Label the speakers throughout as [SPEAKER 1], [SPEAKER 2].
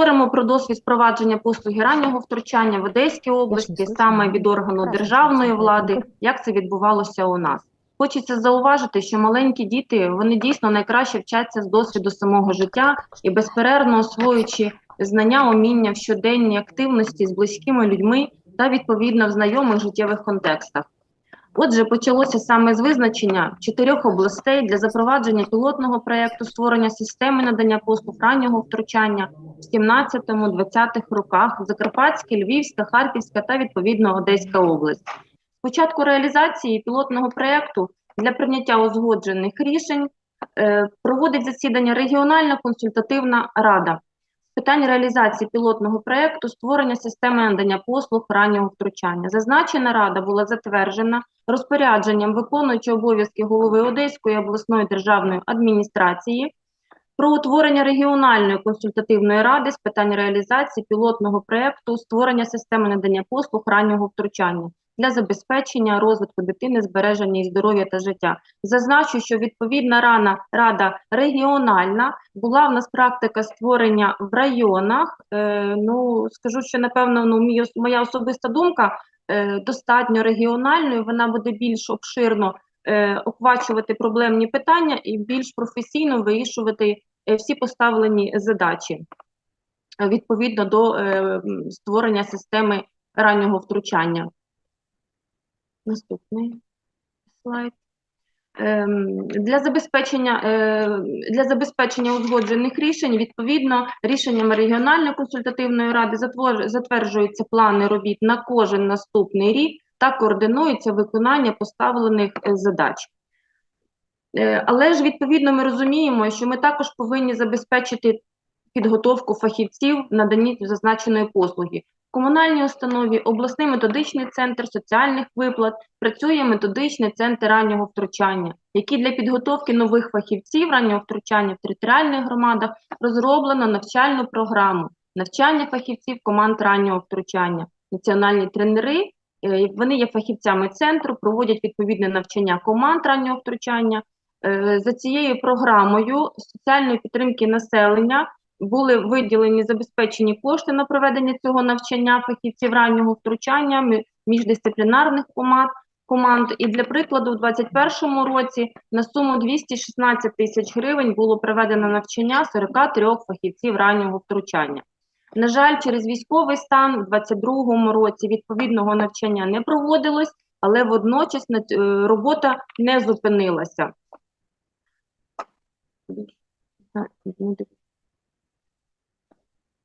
[SPEAKER 1] Поговоримо про досвід впровадження послуги раннього втручання в Одеській області, саме від органу державної влади, як це відбувалося у нас. Хочеться зауважити, що маленькі діти вони дійсно найкраще вчаться з досвіду самого життя і безперервно освоюючи знання, уміння в щоденній активності з близькими людьми та відповідно в знайомих життєвих контекстах. Отже, почалося саме з визначення чотирьох областей для запровадження пілотного проєкту створення системи надання послуг раннього втручання в 17-20 роках Закарпатська, Львівська, Харківська та відповідно Одеська область. Спочатку реалізації пілотного проєкту для прийняття узгоджених рішень е, проводить засідання регіональна консультативна рада питань реалізації пілотного проєкту створення системи надання послуг раннього втручання. Зазначена рада була затверджена розпорядженням виконуючого обов'язки голови Одеської обласної державної адміністрації про утворення регіональної консультативної ради з питань реалізації пілотного проєкту створення системи надання послуг раннього втручання для забезпечення розвитку дитини, збереження і здоров'я та життя. Зазначу, що відповідна рана рада регіональна була в нас практика створення в районах. Е, ну скажу, що напевно, ну мій, моя особиста думка е, достатньо регіональною. Вона буде більш обширно е, охвачувати проблемні питання і більш професійно вирішувати е, всі поставлені задачі відповідно до е, створення системи раннього втручання. Наступний слайд. Ем, Для забезпечення, е, для забезпечення узгоджених рішень, відповідно, рішенням регіональної консультативної ради затверджуються плани робіт на кожен наступний рік та координується виконання поставлених е, задач. Е, Але ж відповідно ми розуміємо, що ми також повинні забезпечити підготовку фахівців наданні зазначеної послуги. Комунальній установі обласний методичний центр соціальних виплат працює методичний центр раннього втручання, який для підготовки нових фахівців раннього втручання в територіальних громадах розроблено навчальну програму навчання фахівців команд раннього втручання. Національні тренери е, вони є фахівцями центру, проводять відповідне навчання команд раннього втручання. Е, За цією програмою соціальної підтримки населення були виділені забезпечені кошти на проведення цього навчання фахівців раннього втручання міждисциплінарних команд. Команд і для прикладу, у 2021 році на суму 216 тисяч гривень було проведено навчання 43 фахівців раннього втручання. На жаль, через військовий стан у 2022 році відповідного навчання не проводилось, але водночас е, робота не зупинилася.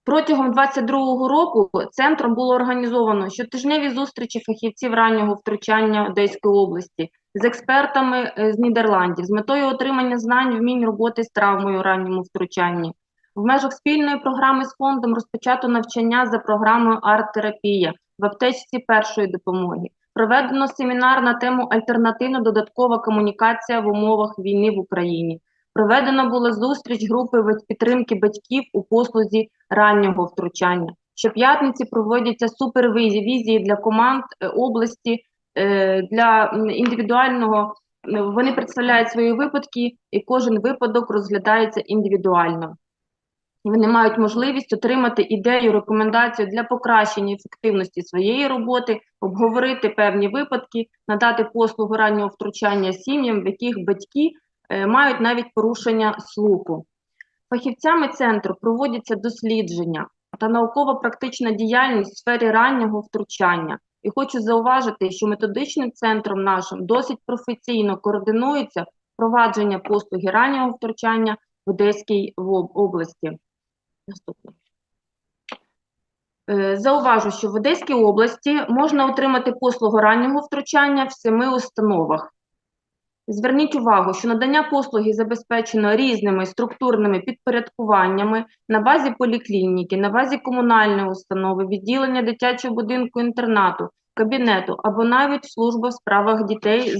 [SPEAKER 1] Протягом 2022 року центром було організовано щотижневі зустрічі фахівців раннього втручання Одеської області з експертами е, з Нідерландів з метою отримання знань вмінь роботи з травмою ранньому втручанні. В межах спільної програми з фондом розпочато навчання за програмою арт-терапія в аптечці першої допомоги. Проведено семінар на тему альтернативна додаткова комунікація в умовах війни в Україні. Проведена була зустріч групи підтримки батьків у послузі раннього втручання. Щоп'ятниці проводяться супервізії для команд е, області е, для індивідуального. е, Вони представляють свої випадки, і кожен випадок розглядається індивідуально. Вони мають можливість отримати ідею, рекомендацію для покращення ефективності своєї роботи, обговорити певні випадки, надати послугу раннього втручання сім'ям, в яких батьки мають навіть порушення слуху. Фахівцями центру проводяться дослідження та науково-практична діяльність в сфері раннього втручання. І хочу зауважити, що методичним центром нашим досить професійно координується впровадження послуги раннього втручання в Одеській області. Наступний. Е, Зауважу, що в Одеській області можна отримати послугу раннього втручання в семи установах. Зверніть увагу, що надання послуги забезпечено різними структурними підпорядкуваннями на базі поліклініки, на базі комунальної установи, відділення дитячого будинку інтернату, кабінету або навіть служба в справах дітей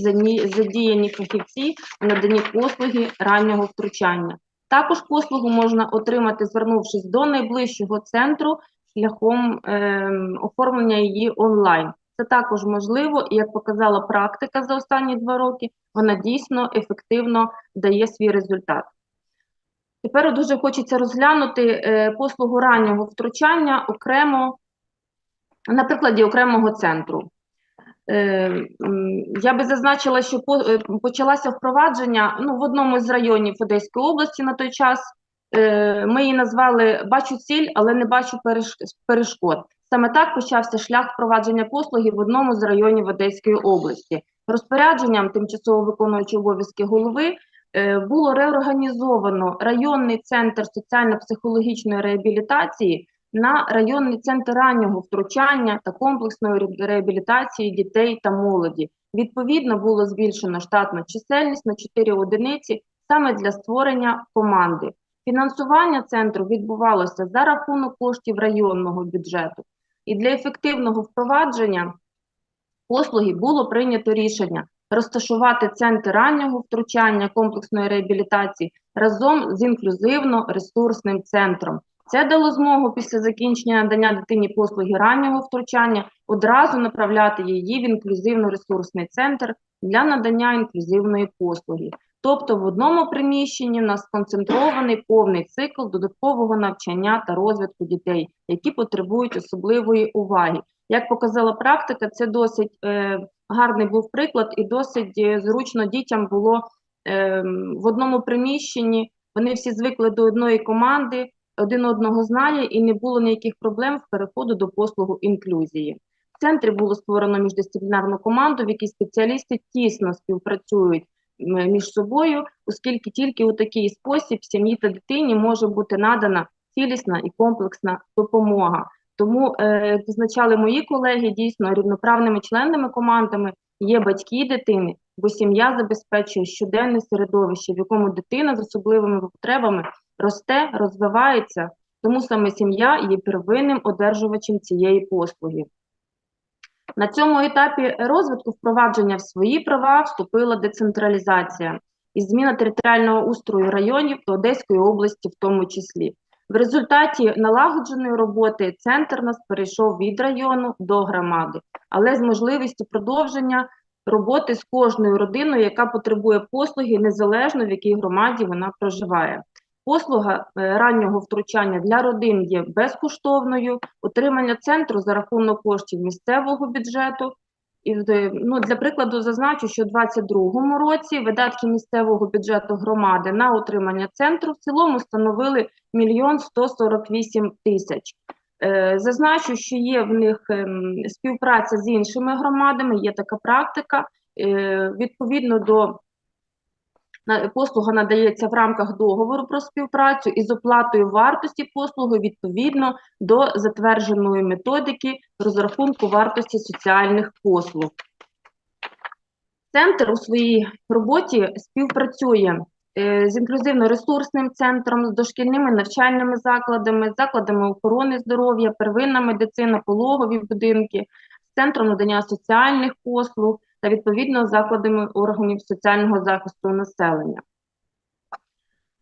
[SPEAKER 1] задіяні фахівці в наданні послуги раннього втручання. Також послугу можна отримати, звернувшись до найближчого центру шляхом ем, оформлення її онлайн. Це також можливо, і як показала практика за останні два роки, вона дійсно ефективно дає свій результат. Тепер дуже хочеться розглянути е, послугу раннього втручання окремо, на прикладі окремого центру. Е, Я би зазначила, що е, почалося впровадження ну, в одному з районів Одеської області на той час. Ми її назвали Бачу ціль, але не бачу перешкод. Саме так почався шлях впровадження послуги в одному з районів Одеської області. Розпорядженням тимчасово виконуючого обов'язки голови е, було реорганізовано районний центр соціально-психологічної реабілітації на районний центр раннього втручання та комплексної реабілітації дітей та молоді. Відповідно, було збільшено штатну чисельність на 4 одиниці саме для створення команди. Фінансування центру відбувалося за рахунок коштів районного бюджету. І для ефективного впровадження послуги було прийнято рішення розташувати центр раннього втручання комплексної реабілітації разом з інклюзивно-ресурсним центром. Це дало змогу після закінчення надання дитині послуги раннього втручання одразу направляти її в інклюзивно-ресурсний центр для надання інклюзивної послуги. Тобто в одному приміщенні у нас сконцентрований повний цикл додаткового навчання та розвитку дітей, які потребують особливої уваги. Як показала практика, це досить е, гарний був приклад і досить е, зручно дітям було е, в одному приміщенні. Вони всі звикли до одної команди, один одного знає, і не було ніяких проблем в переходу до послугу інклюзії. В центрі було створено міждисциплінарну команду, в якій спеціалісти тісно співпрацюють між собою, оскільки тільки у такий спосіб сім'ї та дитині може бути надана цілісна і комплексна допомога. Тому, е, як зазначали мої колеги, дійсно рівноправними членами командами є батьки дитини, бо сім'я забезпечує щоденне середовище, в якому дитина з особливими потребами росте, розвивається, тому саме сім'я є первинним одержувачем цієї послуги. На цьому етапі розвитку впровадження в свої права вступила децентралізація і зміна територіального устрою районів та Одеської області в тому числі. В результаті налагодженої роботи центр нас перейшов від району до громади, але з можливістю продовження роботи з кожною родиною, яка потребує послуги незалежно в якій громаді вона проживає. Послуга е, раннього втручання для родин є безкоштовною. Утримання центру за рахунок коштів місцевого бюджету. І е, ну, для прикладу зазначу, що у 2022 році видатки місцевого бюджету громади на утримання центру в цілому становили 1 148 тисяч. Е, Зазначу, що є в них ем, співпраця з іншими громадами, є така практика. Відповідно до послуга надається в рамках договору про співпрацю із оплатою вартості послуги відповідно до затвердженої методики розрахунку вартості соціальних послуг. Центр у своїй роботі співпрацює е, з інклюзивно-ресурсним центром, з дошкільними навчальними закладами, закладами охорони здоров'я, первинна медицина, пологові будинки, з центром надання соціальних послуг та відповідно закладами органів соціального захисту населення.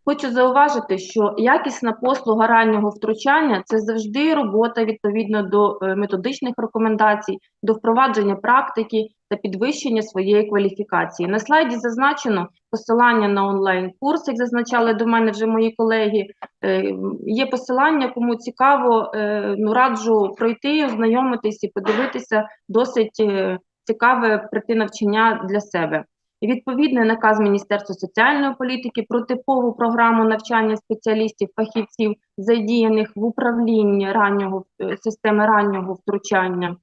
[SPEAKER 1] Хочу зауважити, що якісна послуга раннього втручання це завжди робота відповідно до е, методичних рекомендацій, до впровадження практики та підвищення своєї кваліфікації. На слайді зазначено посилання на онлайн-курс, як зазначали до мене вже мої колеги. Е, Є посилання, кому цікаво, е, ну раджу пройти, ознайомитись і подивитися досить цікаве прийти навчання для себе. І відповідний наказ Міністерства соціальної політики про типову програму навчання спеціалістів, фахівців, задіяних в управлінні раннього е, системи раннього втручання.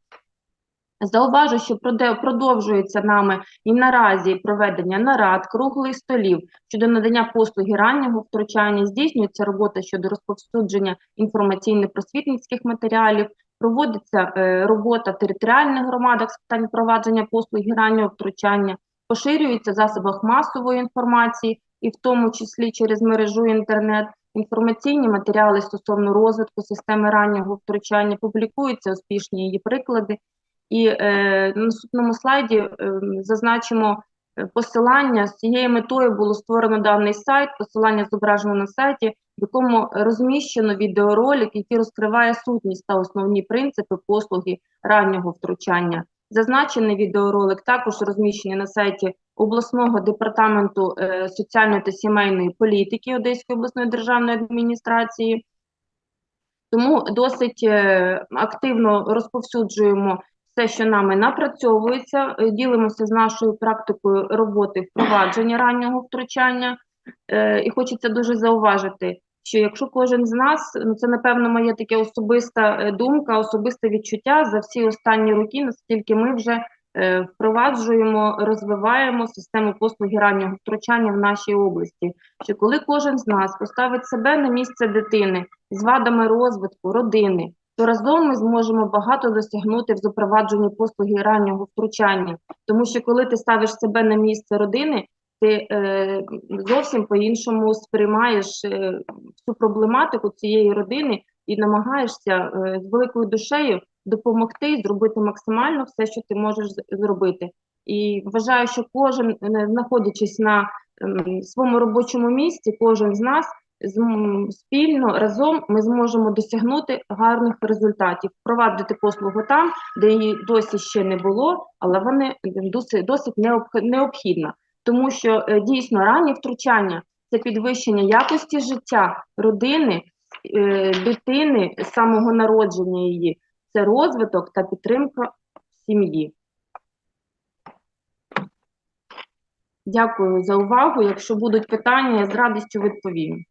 [SPEAKER 1] Зауважу, що продовжується нами і наразі проведення нарад, круглих столів щодо надання послуги раннього втручання, здійснюється робота щодо розповсюдження інформаційно-просвітницьких матеріалів, проводиться е, робота в територіальних громадах з питань впровадження послуги раннього втручання, поширюються в засобах масової інформації, і в тому числі через мережу інтернет, інформаційні матеріали стосовно розвитку системи раннього втручання, публікуються успішні її приклади. І е, на наступному слайді е, зазначимо посилання. З цією метою було створено даний сайт, посилання зображено на сайті, в якому розміщено відеоролик, який розкриває сутність та основні принципи послуги раннього втручання. Зазначений відеоролик також розміщений на сайті обласного департаменту е, соціальної та сімейної політики Одеської обласної державної адміністрації. Тому досить е, активно розповсюджуємо все, що нами напрацьовується, е, ділимося з нашою практикою роботи впровадження раннього втручання. Е, І хочеться дуже зауважити, що якщо кожен з нас, ну це напевно моя така особиста е, думка, особисте відчуття за всі останні роки, наскільки ми вже впроваджуємо, розвиваємо систему послуги раннього втручання в нашій області. Що коли кожен з нас поставить себе на місце дитини з вадами розвитку, родини, то разом ми зможемо багато досягнути в запровадженні послуги раннього втручання. Тому що коли ти ставиш себе на місце родини, ти е, зовсім по-іншому сприймаєш е, всю проблематику цієї родини і намагаєшся е, з великою душею допомогти зробити максимально все, що ти можеш зробити. І вважаю, що кожен, е, знаходячись на ем, своєму робочому місці, кожен з нас спільно разом ми зможемо досягнути гарних результатів, впровадити послугу там, де її досі ще не було, але вони досить, досить необхідна. Тому що е, дійсно раннє втручання це підвищення якості життя родини, е, дитини самого народження її, це розвиток та підтримка сім'ї. Дякую за увагу. Якщо будуть питання, я з радістю відповім.